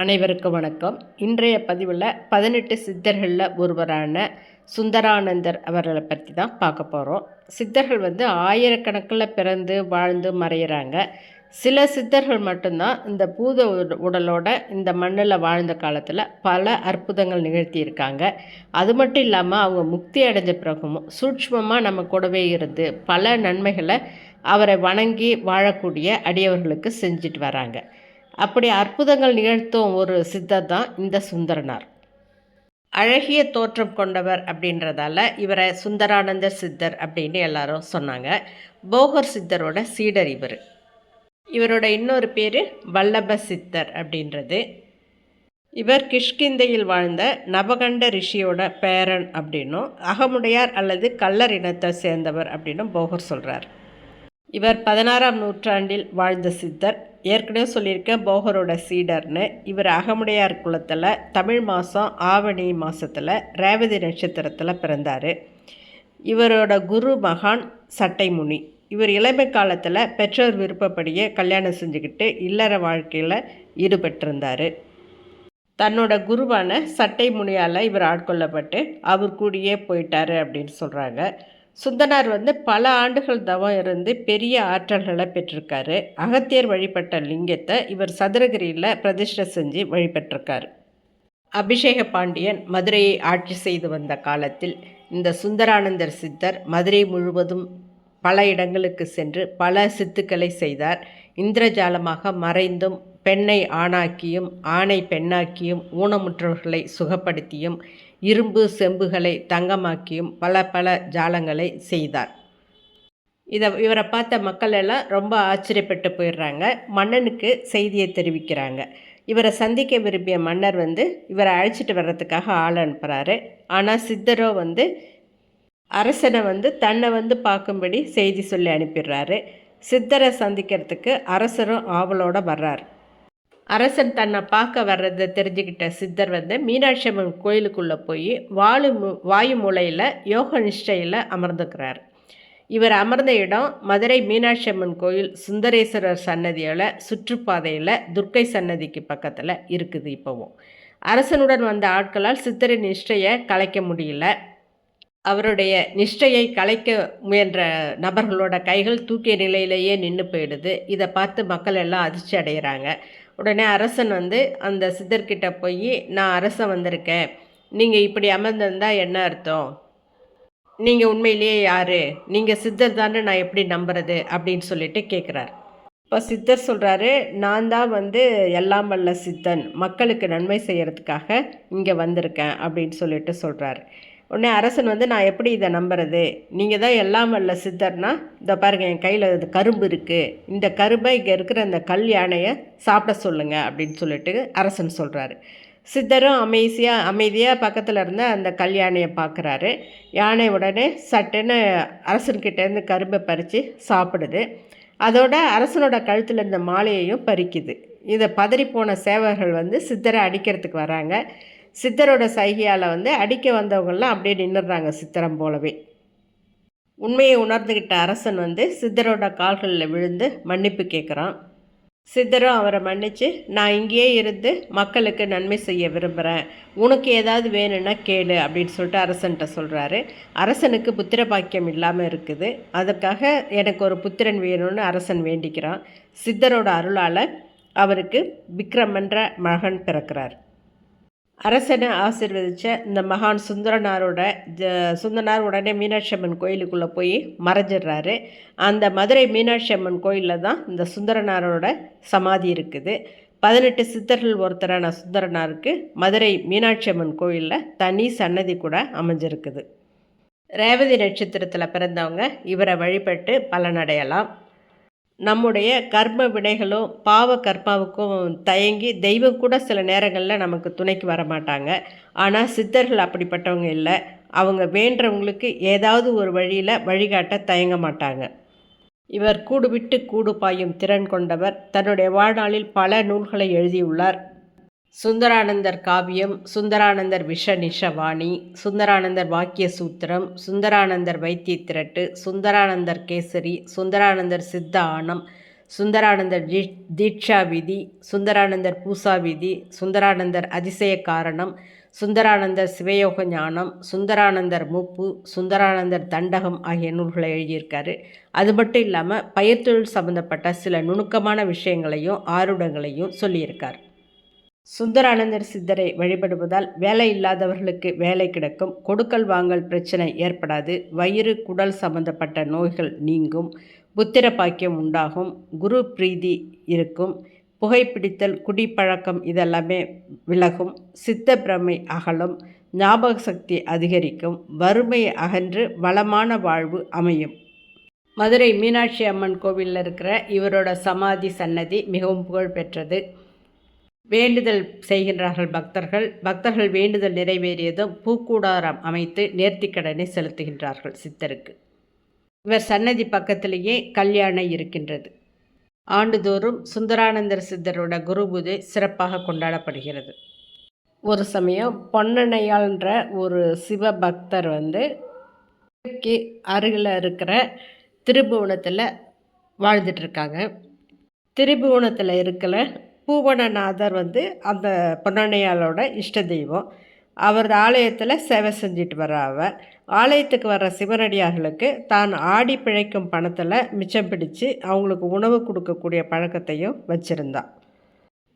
அனைவருக்கும் வணக்கம். இன்றைய பதிவில் பதினெட்டு சித்தர்களில் ஒருவரான சுந்தரானந்தர் அவர்களை பற்றி தான் பார்க்க போகிறோம் சித்தர்கள் வந்து ஆயிரக்கணக்கில் பிறந்து வாழ்ந்து மறையிறாங்க. சில சித்தர்கள் மட்டும்தான் இந்த பூத உட- உடலோட இந்த மண்ணில் வாழ்ந்த காலத்தில் பல அற்புதங்கள் நிகழ்த்தியிருக்காங்க. அது மட்டும் இல்லாமல் அவங்க முக்தி அடைஞ்ச பிறகும் சூட்ச்மமாக நம்ம கூடவே இருந்து பல நன்மைகளை அவரை வணங்கி வாழக்கூடிய அடியவர்களுக்கு செஞ்சுட்டு வராங்க. அப்படி அற்புதங்கள் நிகழ்த்தும் ஒரு சித்தர் தான் இந்த சுந்தரனார். அழகிய தோற்றம் கொண்டவர் அப்படின்றதால இவரை சுந்தரானந்தர் சித்தர் அப்படின்னு எல்லாரும் சொன்னாங்க. போகர் சித்தரோட சீடர் இவர். இவரோட இன்னொரு பேர் வல்லப சித்தர் அப்படின்றது. இவர் கிஷ்கிந்தையில் வாழ்ந்த நபகண்ட ரிஷியோட பேரன் அப்படின்னும் அகமுடையார் அல்லது கள்ளர் இனத்தை சேர்ந்தவர் அப்படின்னும் போகர் சொல்கிறார் இவர் பதினாறாம் நூற்றாண்டில் வாழ்ந்த சித்தர். ஏற்கனவே சொல்லியிருக்கேன் போகரோட சீடர்னு. இவர் அகமுடையார் குலத்தில் தமிழ் மாதம் ஆவணி மாதத்தில் ரேவதி நட்சத்திரத்தில் பிறந்தார். இவரோட குரு மகான் சட்டைமுனி. இவர் இளமை காலத்தில் பெற்றோர் விருப்பப்படியே கல்யாணம் செஞ்சுக்கிட்டு இல்லற வாழ்க்கையில் ஈடுபட்டிருந்தார். தன்னோட குருவான சட்டை முனியால் இவர் ஆட்கொள்ளப்பட்டு அவர் கூடயே போயிட்டார் அப்படின்னு சொல்கிறாங்க சுந்தனார் வந்து பல ஆண்டுகள் தவம் இருந்து பெரிய ஆற்றல்களை பெற்றிருக்காரு. அகத்தியர் வழிபட்ட லிங்கத்தை இவர் சதுரகிரியில் பிரதிஷ்டை செஞ்சு வழிபட்டிருக்காரு. அபிஷேக பாண்டியன் மதுரையை ஆட்சி செய்து வந்த காலத்தில் இந்த சுந்தரானந்தர் சித்தர் மதுரை முழுவதும் பல இடங்களுக்கு சென்று பல சித்துக்களை செய்தார். இந்திரஜாலமாக மறைந்தும் பெண்ணை ஆணாக்கியும் ஆணை பெண்ணாக்கியும் ஊனமுற்றவர்களை சுகப்படுத்தியும் இரும்பு செம்புகளை தங்கமாக்கியும் பல பல ஜாலங்களை செய்தார். இதை இவரை பார்த்த மக்கள் எல்லாம் ரொம்ப ஆச்சரியப்பட்டு போயிடுறாங்க. மன்னனுக்கு செய்தியை தெரிவிக்கிறாங்க. இவரை சந்திக்க விரும்பிய மன்னர் வந்து இவரை அழைச்சிட்டு வர்றதுக்காக ஆள் அனுப்புகிறாரு ஆனால் சித்தரோ வந்து அரசனை வந்து தன்னை வந்து பார்க்கும்படி செய்தி சொல்லி அனுப்பிடுறாரு. சித்தரை சந்திக்கிறதுக்கு அரசரும் ஆவலோடு வர்றார். அரசன் தன்னை பார்க்க வர்றதை தெரிஞ்சுக்கிட்ட சித்தர் வந்து மீனாட்சி அம்மன் கோயிலுக்குள்ளே போய் வாயு வாயு மூலையில் யோக நிஷ்டையில் அமர்ந்துக்கிறார். இவர் அமர்ந்த இடம் மதுரை மீனாட்சி அம்மன் கோயில் சுந்தரேஸ்வரர் சன்னதியோட சுற்றுப்பாதையில் துர்க்கை சன்னதிக்கு பக்கத்தில் இருக்குது இப்போவும். அரசனுடன் வந்த ஆட்களால் சித்தரின் நிஷ்டையை கலைக்க முடியல. அவருடைய நிஷ்டையை கலைக்க முயன்ற நபர்களோட கைகள் தூக்கிய நிலையிலேயே நின்று போயிடுது. இதை பார்த்து மக்கள் எல்லாம் அதிர்ச்சி அடைகிறாங்க உடனே அரசன் வந்து அந்த சித்தர்கிட்ட போய் நான் அரசன் வந்திருக்கேன். நீங்கள் இப்படி அமர்ந்திருந்தால் என்ன அர்த்தம்? நீங்கள் உண்மையிலேயே யார்? நீங்கள் சித்தர் தானே நான் எப்படி நம்புறது? அப்படின்னு சொல்லிட்டு கேட்குறார் இப்போ சித்தர் சொல்கிறாரு நான் தான் வந்து எல்லாம் வல்ல சித்தன். மக்களுக்கு நன்மை செய்கிறதுக்காக இங்கே வந்திருக்கேன். அப்படின்னு சொல்லிட்டு சொல்கிறாரு உடனே அரசன் வந்து நான் எப்படி இதை நம்புறது? நீங்கள் தான் எல்லாம் வல்ல சித்தர்னா இதை பாருங்க என் கையில் இது கரும்பு இருக்குது இந்த கரும்பை இங்கே இருக்கிற அந்த கல் யானையை சாப்பிட சொல்லுங்க அப்படின்னு சொல்லிட்டு அரசன் சொல்கிறாரு சித்தரும் அமைதியாக அமைதியாக பக்கத்தில் இருந்த அந்த கல் யானையை பார்க்குறாரு யானை உடனே சட்டுன்னு அரசன்கிட்டேருந்து கரும்பை பறித்து சாப்பிடுது. அதோட அரசனோட கழுத்தில் இருந்த மாலையையும் பறிக்குது. இதை பதறிப்போன சேவர்கள் வந்து சித்தரை அடிக்கிறதுக்கு வராங்க. சித்தரோட சைகையால் வந்து அடிக்க வந்தவங்கெல்லாம் அப்படியே நின்றுடுறாங்க சித்திரம் போலவே. உண்மையை உணர்ந்துக்கிட்ட அரசன் வந்து சித்தரோட கால்களில் விழுந்து மன்னிப்பு கேட்குறான். சித்தரும் அவரை மன்னித்து நான் இங்கேயே இருந்து மக்களுக்கு நன்மை செய்ய விரும்புகிறேன் உனக்கு ஏதாவது வேணும்னா கேளு அப்படின்னு சொல்லிட்டு அரசன்கிட்ட சொல்கிறாரு அரசனுக்கு புத்திர பாக்கியம் இல்லாமல் இருக்குது. அதுக்காக எனக்கு ஒரு புத்திரன் வேணும்னு அரசன் வேண்டிக்கிறான். சித்தரோட அருளால் அவருக்கு விக்ரமன்ற மகன் பிறக்கிறார். அரசனை ஆசிர்வதித்த இந்த மகான் சுந்தரனாரோட ஜ சுந்தரனார் உடனே மீனாட்சி அம்மன் கோயிலுக்குள்ளே போய் மறைஞ்சிடுறாரு. அந்த மதுரை மீனாட்சி அம்மன் கோயிலில் தான் இந்த சுந்தரனாரோட சமாதி இருக்குது. பதினெட்டு சித்தர்கள் ஒருத்தரான சுந்தரனாருக்கு மதுரை மீனாட்சி அம்மன் கோயிலில் தனி சன்னதி கூட அமைஞ்சிருக்குது. ரேவதி நட்சத்திரத்தில் பிறந்தவங்க இவரை வழிபட்டு பலனடையலாம். நம்முடைய கர்ம வினைகளும் பாவ கர்மாவுக்கும் தயங்கி தெய்வம் கூட சில நேரங்களில் நமக்கு துணைக்கு வர மாட்டாங்க. ஆனால் சித்தர்கள் அப்படிப்பட்டவங்க இல்லை. அவங்க வேண்டவங்களுக்கு ஏதாவது ஒரு வழியில் வழிகாட்ட தயங்க மாட்டாங்க. இவர் கூடுவிட்டு கூடு பாயும் திறன் கொண்டவர். தன்னுடைய வாழ்நாளில் பல நூல்களை எழுதியுள்ளார். சுந்தரானந்தர் காவியம் சுந்தரானந்தர் விஷ நிஷவாணி சுந்தரானந்தர் வாக்கிய சூத்திரம் சுந்தரானந்தர் வைத்திய திரட்டு சுந்தரானந்தர் கேசரி சுந்தரானந்தர் சித்த ஆனம் சுந்தரானந்தர் தீட்சா விதி சுந்தரானந்தர் பூசா விதி சுந்தரானந்தர் அதிசய காரணம் சுந்தரானந்தர் சிவயோக ஞானம் சுந்தரானந்தர் மூப்பு சுந்தரானந்தர் தண்டகம் ஆகிய நூல்களை எழுதியிருக்காரு. அது மட்டும் இல்லாமல் பயிர்த்தொழில் சம்மந்தப்பட்ட சில நுணுக்கமான விஷயங்களையும் ஆருடங்களையும் சொல்லியிருக்கார். சுந்தரானந்தர் சித்தரை வழிபடுவதால் வேலை இல்லாதவர்களுக்கு வேலை கிடைக்கும் கொடுக்கல் வாங்கல் பிரச்சனை ஏற்படாது வயிறு குடல் சம்பந்தப்பட்ட நோய்கள் நீங்கும் புத்திர பாக்கியம் உண்டாகும் குரு பிரீதி இருக்கும் புகைப்பிடித்தல் குடிப்பழக்கம் இதெல்லாமே விலகும் சித்த பிரமை அகலும் ஞாபக சக்தி அதிகரிக்கும் வறுமை அகன்று வளமான வாழ்வு அமையும். மதுரை மீனாட்சி அம்மன் கோவிலில் இருக்கிற இவரோட சமாதி சன்னதி மிகவும் புகழ்பெற்றது. வேண்டுதல் செய்கின்றார்கள் பக்தர்கள். பக்தர்கள் வேண்டுதல் நிறைவேறியதும் பூக்கூடாரம் அமைத்து நேர்த்திக்கடனை செலுத்துகின்றார்கள் சித்தருக்கு. இவர் சன்னதி பக்கத்திலேயே கல்யாணம் இருக்கின்றது. ஆண்டுதோறும் சுந்தரானந்தர் சித்தரோட குரு பூஜை சிறப்பாக கொண்டாடப்படுகிறது. ஒரு சமயம் பொன்னணையாள்ன்ற ஒரு சிவ பக்தர் வந்து அருகில் இருக்கிற திருபுவனத்தில் வாழ்ந்துட்டுருக்காங்க திருபுவனத்தில் இருக்கிற பூவனநாதர் வந்து அந்த பொன்னணையாளோட இஷ்ட தெய்வம். அவர் ஆலயத்தில் சேவை செஞ்சுட்டு வர ஆலயத்துக்கு வர்ற சிவனடியார்களுக்கு தான் ஆடி பிழைக்கும் பணத்தில் மிச்சம் பிடிச்சு அவங்களுக்கு உணவு கொடுக்கக்கூடிய பழக்கத்தையும் வச்சுருந்தான்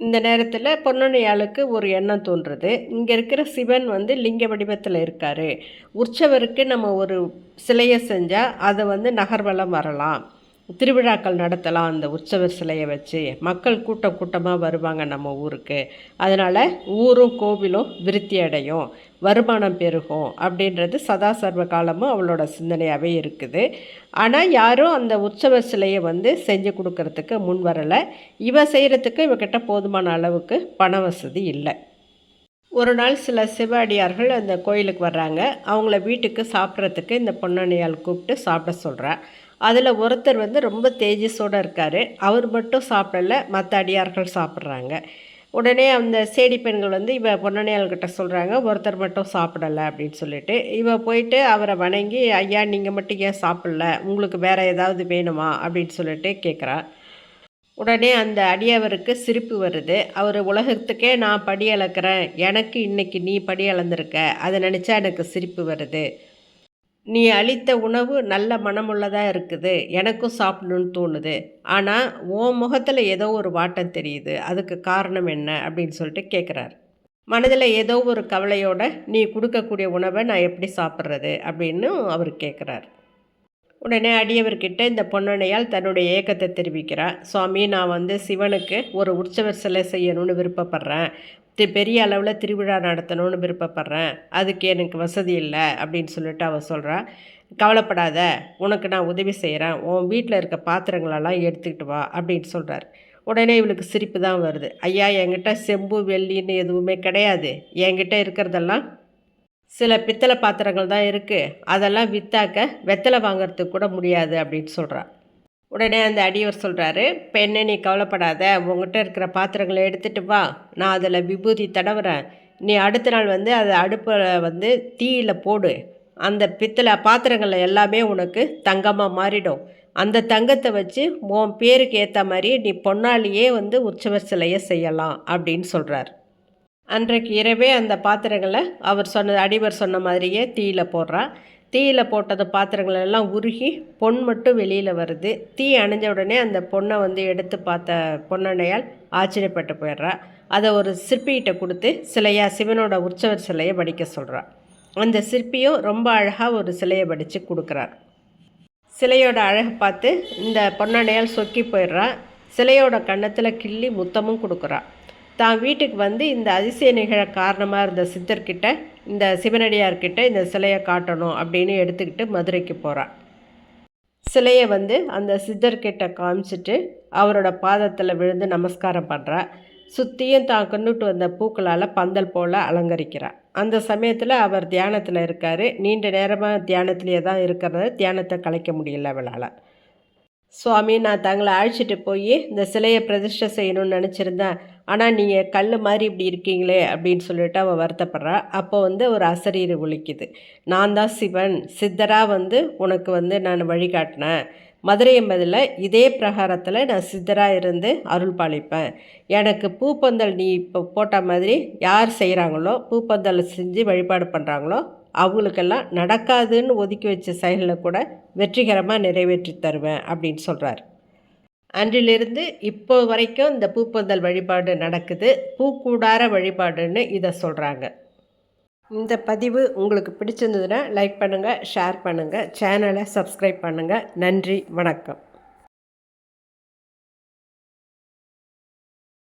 இந்த நேரத்தில் பொன்னணியாளுக்கு ஒரு எண்ணம் தோன்றுறது இங்கே இருக்கிற சிவன் வந்து லிங்க வடிவத்தில் இருக்கார். உற்சவருக்கு நம்ம ஒரு சிலையை செஞ்சால் அதை வந்து நகர்வலம் வரலாம். திருவிழாக்கள் நடத்தலாம். அந்த உற்சவர் சிலையை வச்சு மக்கள் கூட்டம் கூட்டமாக வருவாங்க நம்ம ஊருக்கு. அதனால் ஊரும் கோவிலும் விருத்தி அடையும் வருமானம் பெருகும் அப்படின்றது சதா சர்வ காலமும் அவளோட சிந்தனையாகவே இருக்குது. ஆனால் யாரும் அந்த உற்சவ சிலையை வந்து செஞ்சு கொடுக்கறதுக்கு முன் வரலை. இவ செய்கிறதுக்கு இவகிட்ட போதுமான அளவுக்கு பண வசதி இல்லை. ஒரு நாள் சில சிவ அடியார்கள் அந்த கோயிலுக்கு வர்றாங்க. அவங்கள வீட்டுக்கு சாப்பிட்றதுக்கு இந்த பொன்னணியால் கூப்பிட்டு சாப்பிட சொல்கிறேன் அதில் ஒருத்தர் வந்து ரொம்ப தேஜஸோடு இருக்கார். அவர் மட்டும் சாப்பிடல மற்ற அடியார்கள் சாப்பிட்றாங்க. உடனே அந்த சேடி பெண்கள் வந்து இவ பொன்னணையாள்கிட்ட சொல்கிறாங்க ஒருத்தர் மட்டும் சாப்பிடலை அப்படின்னு சொல்லிட்டு. இவ போயிட்டு அவரை வணங்கி ஐயா நீங்கள் மட்டும் ஏன் சாப்பிடல? உங்களுக்கு வேறு ஏதாவது வேணுமா? அப்படின்னு சொல்லிட்டு கேட்குறா உடனே அந்த அடியவருக்கு சிரிப்பு வருது. அவர் உலகத்துக்கே நான் படி அளக்கிறேன். எனக்கு இன்னைக்கு நீ படி அளந்திருக்க. அதை நினச்சா எனக்கு சிரிப்பு வருது. நீ அளித்த உணவு நல்ல மனமுள்ளதாக இருக்குது. எனக்கும் சாப்பிடணும்னு தோணுது. ஆனால் உன் முகத்தில் ஏதோ ஒரு வாட்டம் தெரியுது. அதுக்கு காரணம் என்ன? அப்படின்னு சொல்லிட்டு கேட்குறாரு மனதில் ஏதோ ஒரு கவலையோட நீ கொடுக்கக்கூடிய உணவை நான் எப்படி சாப்பிட்றது? அப்படின்னு அவர் கேட்குறாரு உடனே அடியவர்கிட்ட இந்த பொன்னணையால் தன்னுடைய ஏக்கத்தை தெரிவிக்கிறார். சுவாமி நான் வந்து சிவனுக்கு ஒரு உற்சவர் சிலை செய்யணும்னு விருப்பப்படுறேன். பெரிய அளவில் திருவிழா நடத்தணும்னு விருப்பப்படுறேன். அதுக்கு எனக்கு வசதி இல்லை அப்படின்னு சொல்லிட்டு அவள் சொல்கிறா கவலைப்படாத உனக்கு நான் உதவி செய்கிறேன் உன் வீட்டில் இருக்க பாத்திரங்களெல்லாம் எடுத்துக்கிட்டு வா அப்படின்னு சொல்கிறார் உடனே இவளுக்கு சிரிப்பு தான் வருது. ஐயா என்கிட்ட செம்பு வெள்ளின்னு எதுவுமே கிடையாது. என்கிட்ட இருக்கிறதெல்லாம் சில பித்தளை பாத்திரங்கள் தான் இருக்குது அதெல்லாம் விற்றாக்க வெத்தலை வாங்கிறதுக்கு கூட முடியாது அப்படின்னு சொல்கிறாள் உடனே அந்த அடியவர் சொல்கிறாரு பெண்ணை நீ கவலைப்படாத. உங்ககிட்ட இருக்கிற பாத்திரங்களை எடுத்துகிட்டு வா. நான் அதில் விபூதி தடவுறேன். நீ அடுத்த நாள் வந்து அதை அடுப்பில் வந்து தீயில் போடு. அந்த பித்தளை பாத்திரங்களை எல்லாமே உனக்கு தங்கமாக மாறிடும். அந்த தங்கத்தை வச்சு உன் பேருக்கு ஏற்ற மாதிரி நீ பொன்னாலேயே வந்து உற்சவர் சிலையை செய்யலாம் அப்படின்னு சொல்கிறார் அன்றைக்கு இரவே அந்த பாத்திரங்களை அவர் சொன்ன அடிவர் சொன்ன மாதிரியே தீயில் போடுறான் தீயில் போட்டது பாத்திரங்கள் எல்லாம் உருகி பொன் மட்டும் வெளியில் வருது. தீ அணைஞ்ச உடனே அந்த பொண்ணை வந்து எடுத்து பார்த்த பொன்னணையால் ஆச்சரியப்பட்டு போயிடுறா. அதை ஒரு சிற்பிகிட்ட கொடுத்து சிலையாக சிவனோட உற்சவர் சிலையை வடிக்க சொல்கிறான் அந்த சிற்பியும் ரொம்ப அழகாக ஒரு சிலையை வடித்து கொடுக்குறார். சிலையோட அழகை பார்த்து இந்த பொன்னணையால் சொக்கி போயிடுறா. சிலையோட கன்னத்தில் கிள்ளி முத்தமும் கொடுக்குறான் தான் வீட்டுக்கு வந்து இந்த அதிசய நிகழ காரணமாக இருந்த சித்தர்கிட்ட இந்த சிவனடியார்கிட்ட இந்த சிலையை காட்டணும் அப்படின்னு எடுத்துக்கிட்டு மதுரைக்கு போகிறான் சிலையை வந்து அந்த சித்தர்கிட்ட காமிச்சிட்டு அவரோட பாதத்தில் விழுந்து நமஸ்காரம் பண்ணுறா சுற்றியும் தான் கொண்டுட்டு வந்த பூக்களால் பந்தல் போல் அலங்கரிக்கிறார். அந்த சமயத்தில் அவர் தியானத்தில் இருக்கார். நீண்ட நேரமாக தியானத்திலே தான் இருக்கிறத. தியானத்தை கலைக்க முடியல அவளால். சுவாமி நான் தங்களை அழைச்சிட்டு போய் இந்த சிலையை பிரதிஷ்டை செய்யணும்னு நினச்சிருந்தேன். ஆனால் நீங்கள் கல் மாதிரி இப்படி இருக்கீங்களே அப்படின்னு சொல்லிட்டு அவள் வருத்தப்படுறா. அப்போ வந்து ஒரு அசரீர் ஒழிக்குது நான் தான் சிவன். சித்தராக வந்து உனக்கு வந்து நான் வழிகாட்டினேன் மதுரை எம்பதில் இதே பிரகாரத்தில் நான் சித்தராக இருந்து அருள் பாலிப்பேன். எனக்கு பூப்பந்தல் நீ இப்போ போட்ட மாதிரி யார் செய்கிறாங்களோ பூப்பந்தல் செஞ்சு வழிபாடு பண்ணுறாங்களோ அவங்களுக்கெல்லாம் நடக்காதுன்னு ஒதுக்கி வச்ச செயலில் கூட வெற்றிகரமாக நிறைவேற்றி தருவேன் அப்படின்னு சொல்கிறார் அன்றிலிருந்து இப்போ வரைக்கும் இந்த பூப்பந்தல் வழிபாடு நடக்குது. பூக்கூடார வழிபாடுன்னு இதை சொல்கிறாங்க இந்த பதிவு உங்களுக்கு பிடிச்சிருந்ததுன்னா லைக் பண்ணுங்கள் ஷேர் பண்ணுங்கள் சேனலை சப்ஸ்கிரைப் பண்ணுங்கள் நன்றி வணக்கம்.